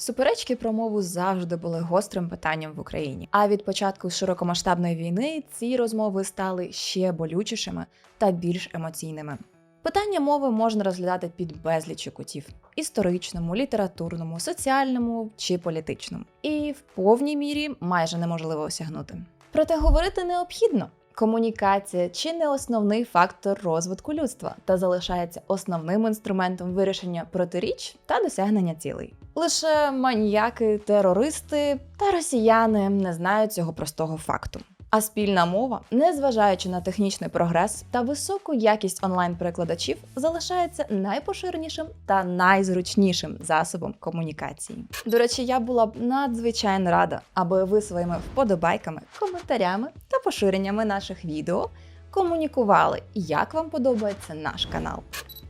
Суперечки про мову завжди були гострим питанням в Україні. А від початку широкомасштабної війни ці розмови стали ще болючішими та більш емоційними. Питання мови можна розглядати під безлічі кутів: історичному, літературному, соціальному чи політичному. І в повній мірі майже неможливо осягнути. Проте говорити необхідно. Комунікація чи не основний фактор розвитку людства та залишається основним інструментом вирішення протиріч та досягнення цілей. Лише маніяки, терористи та росіяни не знають цього простого факту. А спільна мова, незважаючи на технічний прогрес та високу якість онлайн-перекладачів, залишається найпоширенішим та найзручнішим засобом комунікації. До речі, я була б надзвичайно рада, аби ви своїми вподобайками, коментарями та поширеннями наших відео комунікували, як вам подобається наш канал.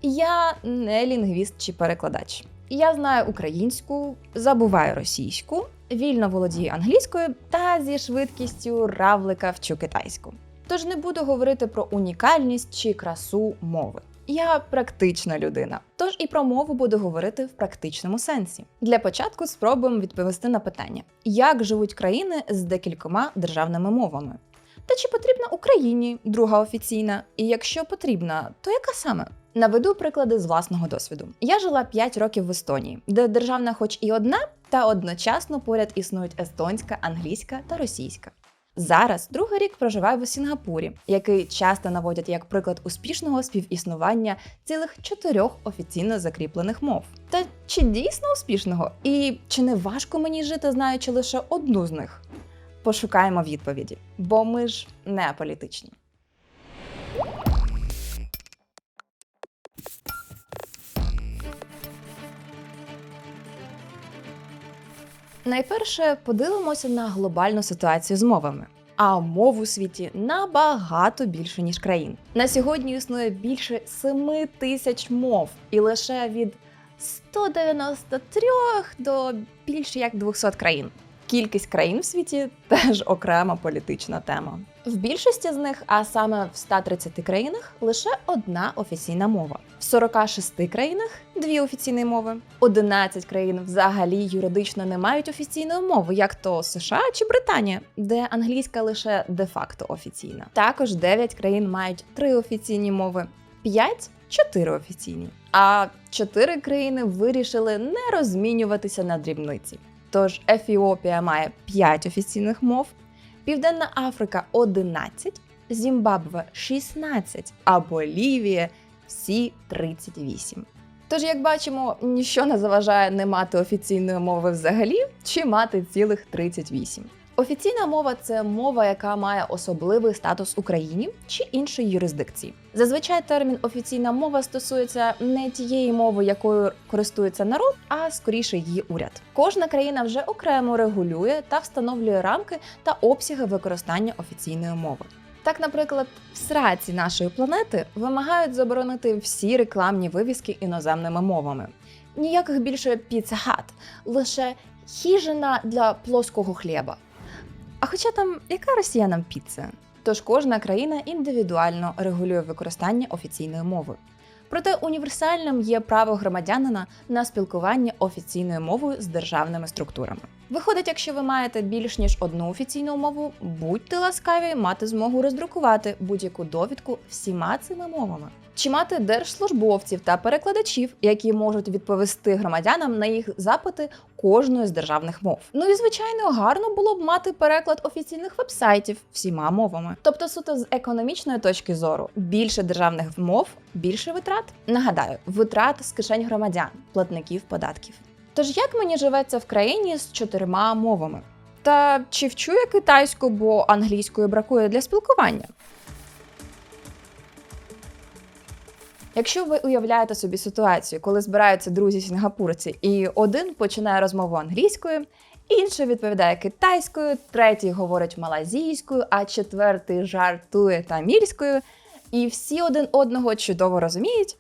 Я не лінгвіст чи перекладач. Я знаю українську, забуваю російську, вільно володію англійською та зі швидкістю равлика вчу китайську. Тож не буду говорити про унікальність чи красу мови. Я практична людина, тож і про мову буду говорити в практичному сенсі. Для початку спробуємо відповісти на питання, як живуть країни з декількома державними мовами. Та чи потрібна Україні друга офіційна? І якщо потрібна, то яка саме? Наведу приклади з власного досвіду. Я жила 5 років в Естонії, де державна, хоч і одна, та одночасно поряд існують естонська, англійська та російська. Зараз другий рік проживаю в Сінгапурі, який часто наводять як приклад успішного співіснування цілих чотирьох офіційно закріплених мов. Та чи дійсно успішного? І чи не важко мені жити, знаючи лише одну з них? Пошукаємо відповіді, бо ми ж не політичні. Найперше подивимося на глобальну ситуацію з мовами. А мов у світі набагато більше, ніж країн. На сьогодні існує більше 7 тисяч мов, і лише від 193 до більше як 200 країн. Кількість країн в світі теж окрема політична тема. В більшості з них, а саме в 130 країнах, лише одна офіційна мова. В 46 країнах дві офіційні мови. 11 країн взагалі юридично не мають офіційної мови, як то США чи Британія, де англійська лише де-факто офіційна. Також 9 країн мають три офіційні мови, 5 – чотири офіційні. А 4 країни вирішили не розмінюватися на дрібниці. Тож Ефіопія має 5 офіційних мов, Південна Африка 11, Зімбабве 16, а Болівія всі 38. Тож, як бачимо, ніщо не заважає не мати офіційної мови взагалі чи мати цілих 38. Офіційна мова це мова, яка має особливий статус Україні чи іншої юрисдикції. Зазвичай термін офіційна мова стосується не тієї мови, якою користується народ, а скоріше її уряд. Кожна країна вже окремо регулює та встановлює рамки та обсяги використання офіційної мови. Так, наприклад, в сраці нашої планети вимагають заборонити всі рекламні вивіски іноземними мовами. Ніяких більше піцехат, лише хіжина для плоского хліба. А хоча там яка росіянам піца? Тож кожна країна індивідуально регулює використання офіційної мови. Проте універсальним є право громадянина на спілкування офіційною мовою з державними структурами. Виходить, якщо ви маєте більш ніж одну офіційну мову, будьте ласкаві мати змогу роздрукувати будь-яку довідку всіма цими мовами. Чи мати держслужбовців та перекладачів, які можуть відповісти громадянам на їх запити кожної з державних мов. Ну і звичайно, гарно було б мати переклад офіційних вебсайтів всіма мовами. Тобто, суто з економічної точки зору, більше державних мов, більше витрат. Нагадаю, витрат з кишень громадян, платників податків. Тож як мені живеться в країні з чотирма мовами? Та чи вчу я китайську, бо англійської бракує для спілкування? Якщо ви уявляєте собі ситуацію, коли збираються друзі сінгапурці, і один починає розмову англійською, інший відповідає китайською, третій говорить малазійською, а четвертий жартує тамільською, і всі один одного чудово розуміють,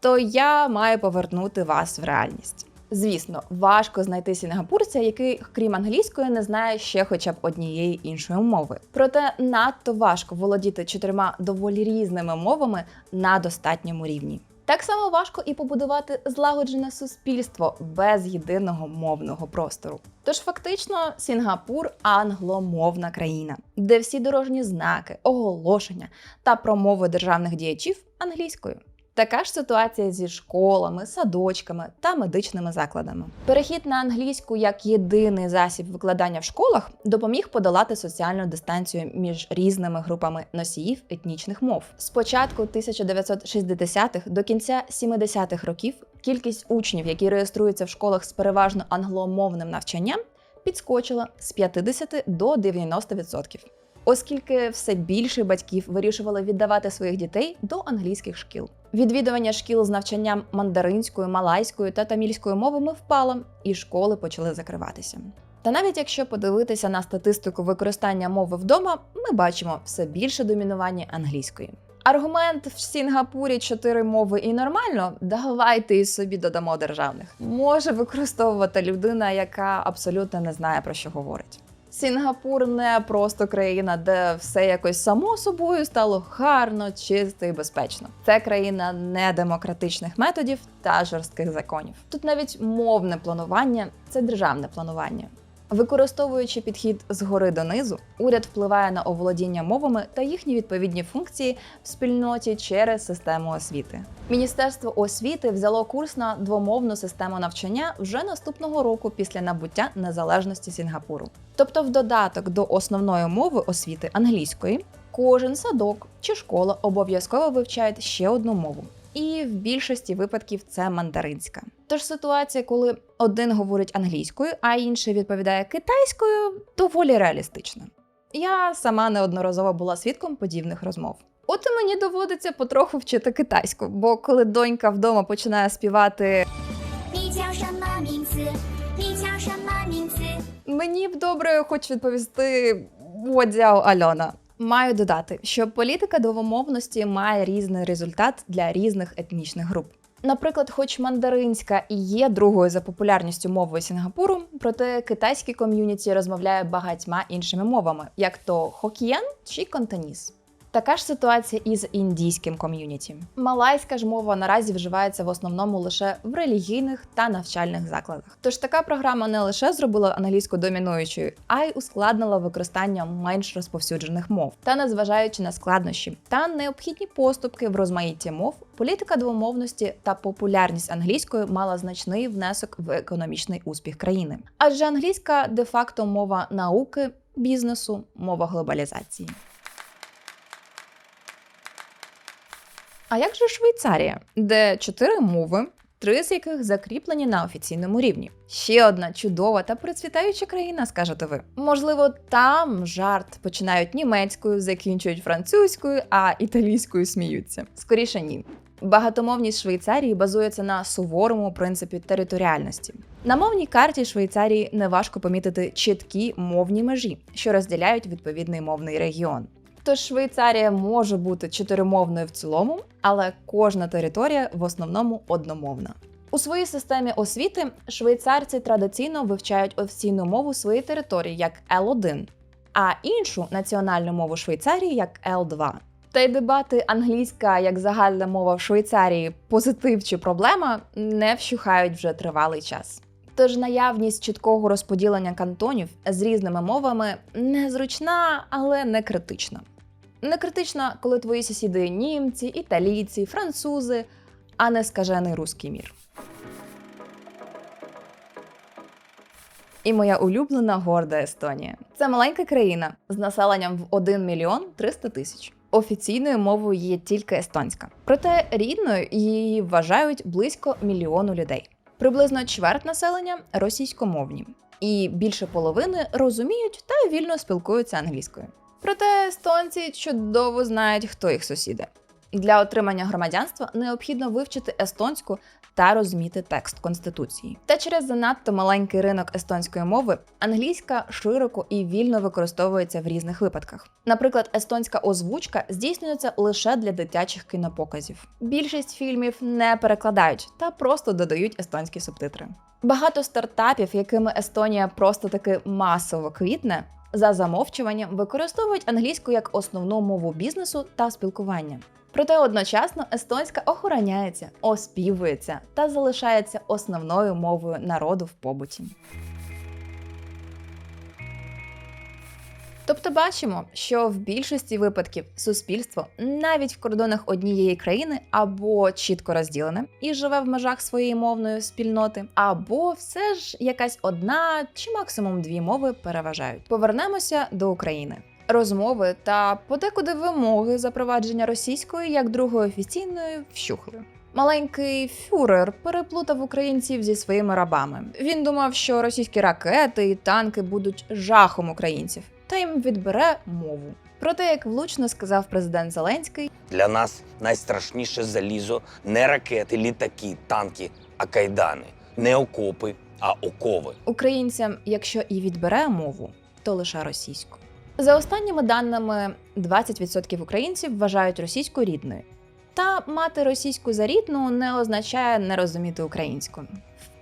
то я маю повернути вас в реальність. Звісно, важко знайти сінгапурця, який, крім англійської, не знає ще хоча б однієї іншої мови. Проте надто важко володіти чотирма доволі різними мовами на достатньому рівні. Так само важко і побудувати злагоджене суспільство без єдиного мовного простору. Тож фактично Сінгапур англомовна країна, де всі дорожні знаки, оголошення та промови державних діячів англійською. Така ж ситуація зі школами, садочками та медичними закладами. Перехід на англійську як єдиний засіб викладання в школах допоміг подолати соціальну дистанцію між різними групами носіїв етнічних мов. З початку 1960-х до кінця 70-х років кількість учнів, які реєструються в школах з переважно англомовним навчанням, підскочила з 50 до 90%. Оскільки все більше батьків вирішували віддавати своїх дітей до англійських шкіл. Відвідування шкіл з навчанням мандаринською, малайською та тамільською мовами впало, і школи почали закриватися. Та навіть якщо подивитися на статистику використання мови вдома, ми бачимо все більше домінування англійської. Аргумент в Сінгапурі чотири мови і нормально. Давайте і собі додамо державних. Може використовувати людина, яка абсолютно не знає про що говорить. Сінгапур не просто країна, де все якось само собою стало гарно, чисто і безпечно. Це країна недемократичних методів та жорстких законів. Тут навіть мовне планування це державне планування. Використовуючи підхід згори донизу, уряд впливає на оволодіння мовами та їхні відповідні функції в спільноті через систему освіти. Міністерство освіти взяло курс на двомовну систему навчання вже наступного року після набуття незалежності Сінгапуру. Тобто, в додаток до основної мови освіти англійської, кожен садок чи школа обов'язково вивчають ще одну мову і в більшості випадків це мандаринська. Тож ситуація, коли один говорить англійською, а інший відповідає китайською, доволі реалістична. Я сама неодноразово була свідком подібних розмов. От і мені доводиться потроху вчити китайську, бо коли донька вдома починає співати. Мені б добре хоч відповісти Водзяо Альона. Маю додати, що політика двомовності має різний результат для різних етнічних груп. Наприклад, хоч мандаринська і є другою за популярністю мовою Сінгапуру, проте китайські ком'юніті розмовляє багатьма іншими мовами, як то хокіян чи контаніс. Така ж ситуація і з індійським ком'юніті. Малайська ж мова наразі вживається в основному лише в релігійних та навчальних закладах. Тож така програма не лише зробила англійську домінуючою, а й ускладнила використання менш розповсюджених мов. Та незважаючи на складнощі та необхідні поступки в розмаїтті мов, політика двомовності та популярність англійської мала значний внесок в економічний успіх країни. Адже англійська де-факто мова науки, бізнесу, мова глобалізації. А як же Швейцарія, де чотири мови, три з яких закріплені на офіційному рівні? Ще одна чудова та процвітаюча країна, скажете ви. Можливо, там жарт починають німецькою, закінчують французькою, а італійською сміються. Скоріше ні. Багатомовність Швейцарії базується на суворому принципі територіальності. На мовній карті Швейцарії неважко помітити чіткі мовні межі, що розділяють відповідний мовний регіон. Тож Швейцарія може бути чотиримовною в цілому, але кожна територія в основному одномовна. У своїй системі освіти швейцарці традиційно вивчають офіційну мову своєї території як L1, а іншу національну мову Швейцарії як L2. Та й дебати англійська як загальна мова в Швейцарії позитив чи проблема не вщухають вже тривалий час. Тож наявність чіткого розподілення кантонів з різними мовами незручна, але не критична. Не критична, коли твої сусіди німці, італійці, французи, а не скажений руський мір. І моя улюблена горда Естонія. Це маленька країна з населенням в 1 мільйон 300 тисяч. Офіційною мовою є тільки естонська. Проте рідною її вважають близько мільйону людей. Приблизно чверть населення російськомовні, і більше половини розуміють та вільно спілкуються англійською. Проте естонці чудово знають, хто їх сусіди. Для отримання громадянства необхідно вивчити естонську та розуміти текст конституції. Та через занадто маленький ринок естонської мови англійська широко і вільно використовується в різних випадках. Наприклад, естонська озвучка здійснюється лише для дитячих кінопоказів. Більшість фільмів не перекладають та просто додають естонські субтитри. Багато стартапів, якими Естонія просто таки масово квітне, за замовчуванням використовують англійську як основну мову бізнесу та спілкування. Проте одночасно естонська охороняється, оспівується та залишається основною мовою народу в побуті. Тобто бачимо, що в більшості випадків суспільство навіть в кордонах однієї країни або чітко розділене і живе в межах своєї мовної спільноти, або все ж якась одна чи максимум дві мови переважають. Повернемося до України. Розмови та подекуди вимоги запровадження російської як другої офіційної вщухли. Маленький фюрер переплутав українців зі своїми рабами. Він думав, що російські ракети і танки будуть жахом українців, та їм відбере мову. Проте, як влучно сказав президент Зеленський, Для нас найстрашніше залізо не ракети, літаки, танки, а кайдани, не окопи, а окови. українцям, якщо і відбере мову, то лише російську. За останніми даними, 20% українців вважають російську рідною. Та мати російську за рідну не означає не розуміти українську.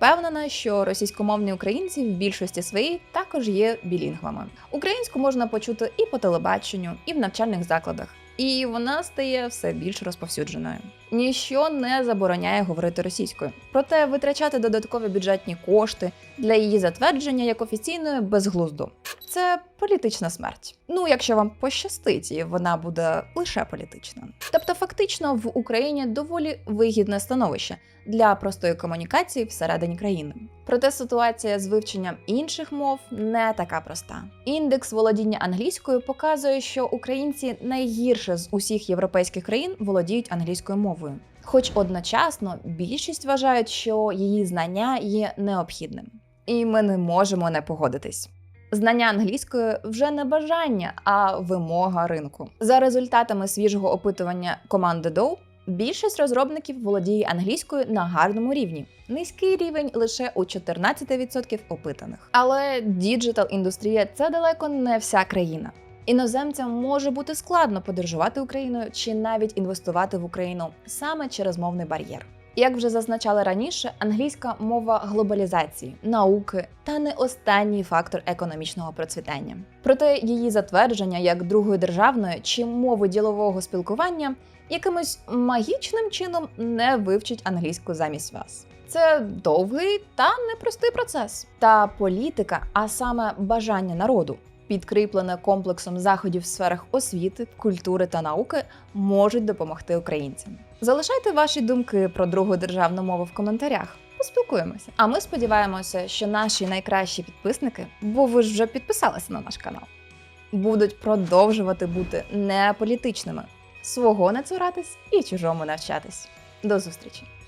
Впевнена, що російськомовні українці в більшості своїй також є білінгвами. Українську можна почути і по телебаченню, і в навчальних закладах, і вона стає все більш розповсюдженою. Ніщо не забороняє говорити російською, проте витрачати додаткові бюджетні кошти для її затвердження як офіційної безглуздо. Це політична смерть. Ну, якщо вам пощастить, і вона буде лише політична. Тобто, фактично, в Україні доволі вигідне становище для простої комунікації всередині країни. Проте ситуація з вивченням інших мов не така проста. Індекс володіння англійською показує, що українці найгірше з усіх європейських країн володіють англійською мовою. Хоч одночасно більшість вважають, що її знання є необхідним. І ми не можемо не погодитись. Знання англійської вже не бажання, а вимога ринку. За результатами свіжого опитування команди Dow, більшість розробників володіє англійською на гарному рівні. Низький рівень лише у 14% опитаних. Але діджитал індустрія це далеко не вся країна. Іноземцям може бути складно подорожувати Україною чи навіть інвестувати в Україну саме через мовний бар'єр. Як вже зазначали раніше, англійська мова глобалізації, науки та не останній фактор економічного процвітання. Проте її затвердження як другої державної чи мови ділового спілкування якимось магічним чином не вивчить англійську замість вас. Це довгий та непростий процес. Та політика, а саме бажання народу, підкріплене комплексом заходів в сферах освіти, культури та науки, можуть допомогти українцям. Залишайте ваші думки про другу державну мову в коментарях. Поспілкуємося. А ми сподіваємося, що наші найкращі підписники, бо ви ж вже підписалися на наш канал, будуть продовжувати бути неполітичними, свого не цуратись і чужому навчатись. До зустрічі!